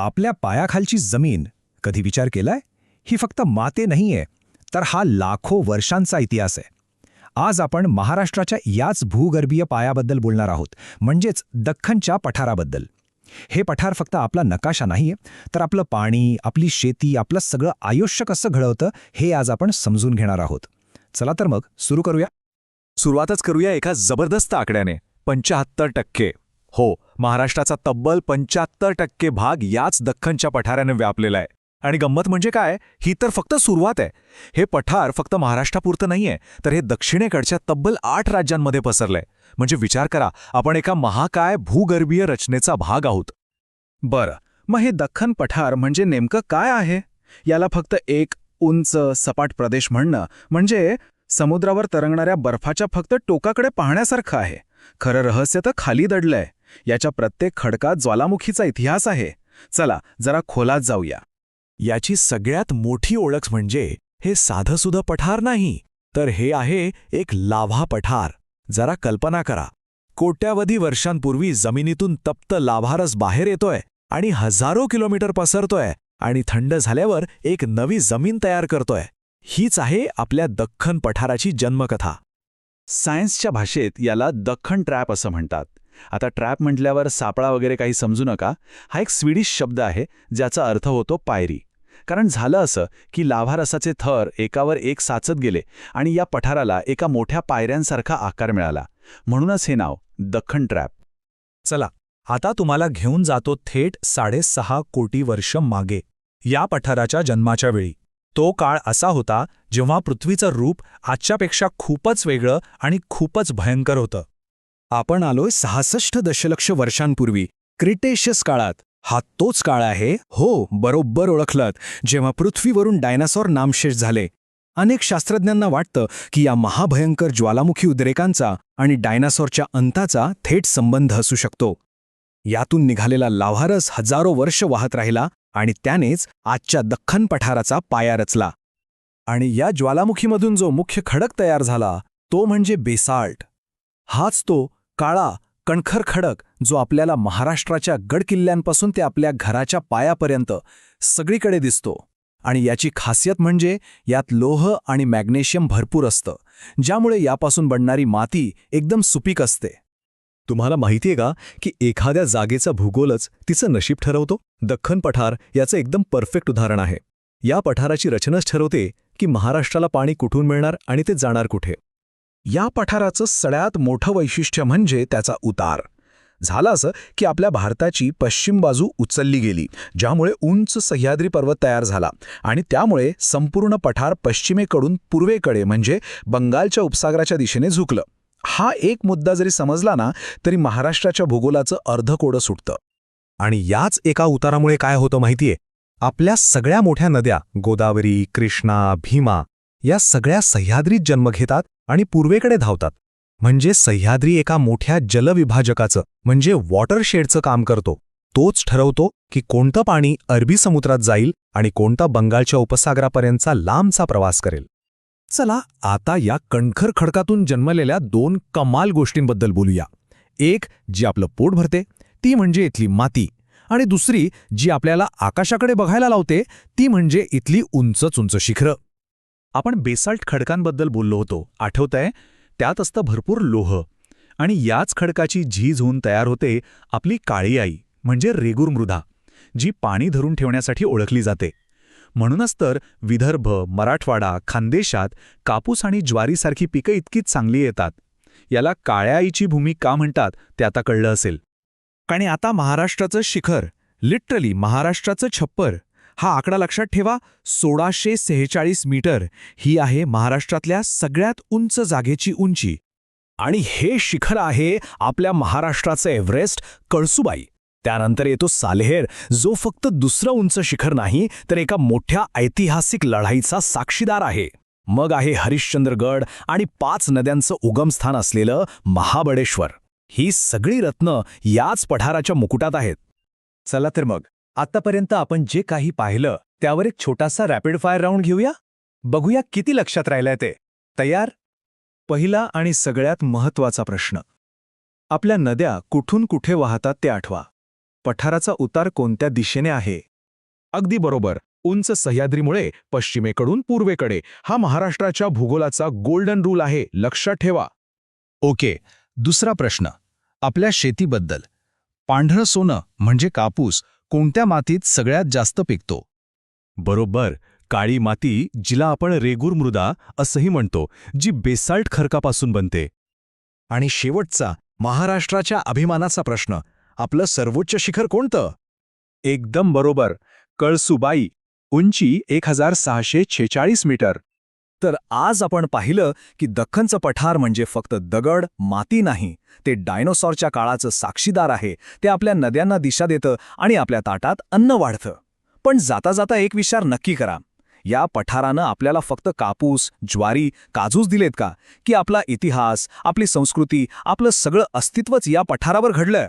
आपल्या पायाखालची जमीन कधी विचार केलाय? ही फक्त माते नाहीये तर हा लाखो वर्षांचा इतिहास आहे. आज आपण महाराष्ट्राच्या याच भूगर्भीय पायाबद्दल बोलणार आहोत म्हणजेच दख्खनच्या पठाराबद्दल. हे पठार फक्त आपला नकाशा नाहीये तर आपलं पाणी आपली शेती आपलं सगळं आयुष्य कसं घडवतं हे आज आपण समजून घेणार आहोत. चला तर मग सुरू करूया. सुरुवातच करूया एका जबरदस्त आकड्याने पंच्याहत्तर टक्के. हो महाराष्ट्राचा तब्बल पंच्याहत्तर टक्के भाग याच दख्खनच्या पठाराने व्यापलेला आहे. आणि गंमत म्हणजे काय? ही तर फक्त सुरुवात आहे. हे पठार फक्त महाराष्ट्रापुरतं नाहीये तर हे दक्षिणेकडच्या तब्बल आठ राज्यांमध्ये पसरलंय. म्हणजे विचार करा आपण एका महाकाय भूगर्भीय रचनेचा भाग आहोत. बरं मग हे दख्खन पठार म्हणजे नेमकं काय आहे? याला फक्त एक उंच सपाट प्रदेश म्हणणं म्हणजे समुद्रावर तरंगणाऱ्या बर्फाच्या फक्त टोकाकडे पाहण्यासारखं आहे. खरं रहस्य तर खाली दडलंय. याच्या प्रत्येक खडकात ज्वालामुखीचा इतिहास आहे. चला जरा खोलात जाऊया. याची सगळ्यात मोठी ओळख म्हणजे हे साधंसुधं पठार नाही तर हे आहे एक लाव्हा पठार. जरा कल्पना करा. कोट्यावधी वर्षांपूर्वी जमिनीतून तप्त लाभारस बाहेर येतोय आणि हजारो किलोमीटर पसरतोय आणि थंड झाल्यावर एक नवी जमीन तयार करतोय. हीच आहे आपल्या दख्खन पठाराची जन्मकथा. सायन्सच्या भाषेत याला दख्खन ट्रॅप असं म्हणतात. आता ट्रॅप म्हटल्यावर सापळा वगैरे काही समजू नका. हा एक स्वीडिश शब्द आहे ज्याचा अर्थ होतो पायरी. कारण झालं असं की लाभारसाचे थर एकावर एक साचत गेले आणि या पठाराला एका मोठ्या पायऱ्यांसारखा आकार मिळाला. म्हणूनच हे नाव दख्खन ट्रॅप. चला आता तुम्हाला घेऊन जातो थेट साडेसहा कोटी वर्ष मागे या पठाराच्या जन्माच्या वेळी. तो काळ असा होता जेव्हा पृथ्वीचं रूप आजच्यापेक्षा खूपच वेगळं आणि खूपच भयंकर होतं. आपण आलोय सहासष्ट दशलक्ष वर्षांपूर्वी. क्रिटेशियस काळात. हा तोच काळ आहे हो बरोबर ओळखलत जेव्हा पृथ्वीवरून डायनासॉर नामशेष झाले. अनेक शास्त्रज्ञांना वाटतं की या महाभयंकर ज्वालामुखी उद्रेकांचा आणि डायनासॉरच्या अंताचा थेट संबंध असू शकतो. यातून निघालेला लाव्हारस हजारो वर्ष वाहत राहिला आणि त्यानेच आजच्या दख्खन पठाराचा पाया रचला. आणि या ज्वालामुखीमधून जो मुख्य खडक तयार झाला तो म्हणजे बेसाल्ट. हाच तो काळा कणखर खडक जो आपल्याला महाराष्ट्राच्या गडकिल्ल्यांपासून ते आपल्या घराच्या पायापर्यंत सगळीकडे दिसतो. आणि याची खासियत म्हणजे यात लोह आणि मॅग्नेशियम भरपूर असतं ज्यामुळे यापासून बनणारी माती एकदम सुपीक असते. तुम्हाला माहितीये का की एखाद्या जागेचा भूगोलच तिचं नशीब ठरवतो? दख्खन पठार याचं एकदम परफेक्ट उदाहरण आहे. या पठाराची रचनाच ठरवते की महाराष्ट्राला पाणी कुठून मिळणार आणि ते जाणार कुठे. या पठाराचं सगळ्यात मोठं वैशिष्ट्य म्हणजे त्याचा उतार. झालं असं की आपल्या भारताची पश्चिम बाजू उचलली गेली ज्यामुळे उंच सह्याद्री पर्वत तयार झाला आणि त्यामुळे संपूर्ण पठार पश्चिमेकडून पूर्वेकडे म्हणजे बंगालच्या उपसागराच्या दिशेने झुकलं. हा एक मुद्दा जरी समजला ना तरी महाराष्ट्राच्या भूगोलाचं अर्धकोडं सुटतं. आणि याच एका उतारामुळे काय होतं माहितीये? आपल्या सगळ्या मोठ्या नद्या गोदावरी कृष्णा भीमा या सगळ्या सह्याद्रीत जन्म घेतात आणि पूर्वेकडे धावतात. म्हणजे सह्याद्री एका मोठ्या जलविभाजकाचं म्हणजे वॉटरशेडचं काम करतो. तोच ठरवतो की कोणतं पाणी अरबी समुद्रात जाईल आणि कोणता बंगालच्या उपसागरापर्यंतचा लांबचा प्रवास करेल. चला आता या कणखर खडकातून जन्मलेल्या दोन कमाल गोष्टींबद्दल बोलूया. एक जी आपलं पोट भरते ती म्हणजे इथली माती. आणि दुसरी जी आपल्याला आकाशाकडे बघायला लावते ती म्हणजे इथली उंचच उंच शिखरं. आपण बेसाल्ट खडकांबद्दल बोललो होतो. आठवतंय? त्यात असतं भरपूर लोह. आणि याच खडकाची झीज होऊन तयार होते आपली काळी आई म्हणजे रेगूर मृदा जी पाणी धरून ठेवण्यासाठी ओळखली जाते. म्हणूनच तर विदर्भ मराठवाडा खानदेशात कापूस आणि ज्वारीसारखी पिकं इतकीच चांगली येतात. याला काळ्या आईची भूमी का म्हणतात ते आता कळलं असेल. आणि आता महाराष्ट्राचं शिखर लिटरली महाराष्ट्राचं छप्पर. हा आकडा लक्षात ठेवा. सोळाशे सेहेचाळीस मीटर ही आहे महाराष्ट्रातल्या सगळ्यात उंच जागेची उंची. आणि हे शिखर आहे आपल्या महाराष्ट्राचं एव्हरेस्ट कळसुबाई. त्यानंतर येतो सालेहेर जो फक्त दुसरं उंच शिखर नाही तर एका मोठ्या ऐतिहासिक लढाईचा साक्षीदार आहे. मग आहे हरिश्चंद्रगड आणि पाच नद्यांचं उगमस्थान असलेलं महाबळेश्वर. ही सगळी रत्न याच पठाराच्या मुकुटात आहेत. चला तर मग. आतापर्यंत आपण जे काही पाहिलं त्यावर एक छोटासा रॅपिड फायर राऊंड घेऊया? बघूया किती लक्षात राहिलंय ते. तयार? पहिला आणि सगळ्यात महत्त्वाचा प्रश्न. आपल्या नद्या कुठून कुठे वाहतात ते आठवा. पठाराचा उतार कोणत्या दिशेने आहे? अगदी बरोबर. उंच सह्याद्रीमुळे पश्चिमेकडून पूर्वेकडे. हा महाराष्ट्राच्या भूगोलाचा गोल्डन रूल आहे. लक्षात ठेवा. ओके. दुसरा प्रश्न. आपल्या शेतीबद्दल. पांढरं सोनं म्हणजे कापूस कोणत्या मातीत सगळ्यात जास्त पिकतो? बरोबर काळी माती जिला आपण रेगूर मृदा असंही म्हणतो जी बेसाल्ट खरकापासून बनते. आणि शेवटचा महाराष्ट्राच्या अभिमानाचा प्रश्न आपलं सर्वोच्च शिखर कोणतं? एकदम बरोबर कळसुबाई उंची एक हजार सहाशे छेचाळीस मीटर. तर आज आपण पाहिलं की दख्खनचं पठार म्हणजे फक्त दगड माती नाही ते डायनोसॉरच्या काळाचं साक्षीदार आहे ते आपल्या नद्यांना दिशा देतं आणि आपल्या ताटात अन्न वाढतं. पण जाता जाता एक विचार नक्की करा. या पठारानं आपल्याला फक्त कापूस ज्वारी काजूस दिलेत का? की आपला इतिहास आपली संस्कृती आपलं सगळं अस्तित्वच या पठारावर घडलंय?